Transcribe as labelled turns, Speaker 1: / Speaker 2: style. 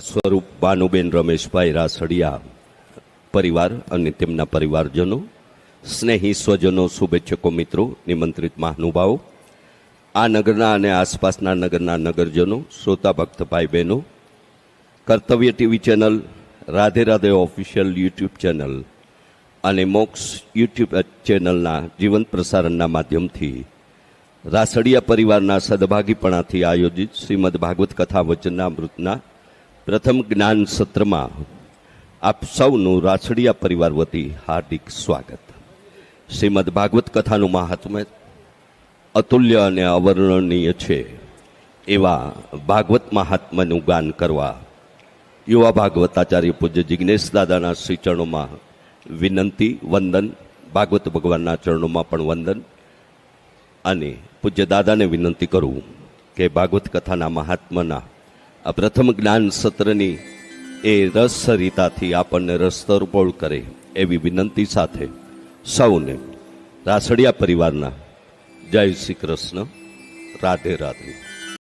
Speaker 1: સ્વરૂપ ભાનુબેન રમેશભાઈ રાસડિયા પરિવાર અને તેમના પરિવારજનો, સ્નેહી સ્વજનો, શુભેચ્છકો મિત્રો, નિમંત્રિત મહાનુભાવો, આ નગરના અને આસપાસના નગરના નગરજનો, શ્રોતા ભક્ત ભાઈ બહેનો કર્તવ્ય TV channel, Radhe Radhe official YouTube channel અને મોક્સ યુટ્યુબ ચેનલના જીવંત પ્રસારણના માધ્યમથી રાસડિયા પરિવારના સદભાગીપણાથી આયોજિત શ્રીમદ ભાગવત કથા વચનામૃતના પ્રથમ જ્ઞાન સત્રમાં આપ સૌનું રાછડિયા પરિવાર વતી હાર્દિક સ્વાગત. શ્રીમદ ભાગવત કથાનું મહાત્મ્ય અતુલ્ય અને અવર્ણનીય છે એવા ભાગવત મહાત્માનું ગાન કરવા યુવા ભાગવતાચાર્ય પૂજ્ય જિજ્ઞેશ દાદાના શ્રી વિનંતી, વંદન, ભાગવત ભગવાનના ચરણોમાં પણ વંદન અને પૂજ્ય દાદાને વિનંતી કરું કે ભાગવત કથાના મહાત્માના આ પ્રથમ જ્ઞાન સત્રની એ રસ રીતાથી આપણને રસ્તરપોળ કરે એવી વિનંતી સાથે સૌને, રાસડિયા પરિવારના, જય શ્રી કૃષ્ણ, રાધે રાધે.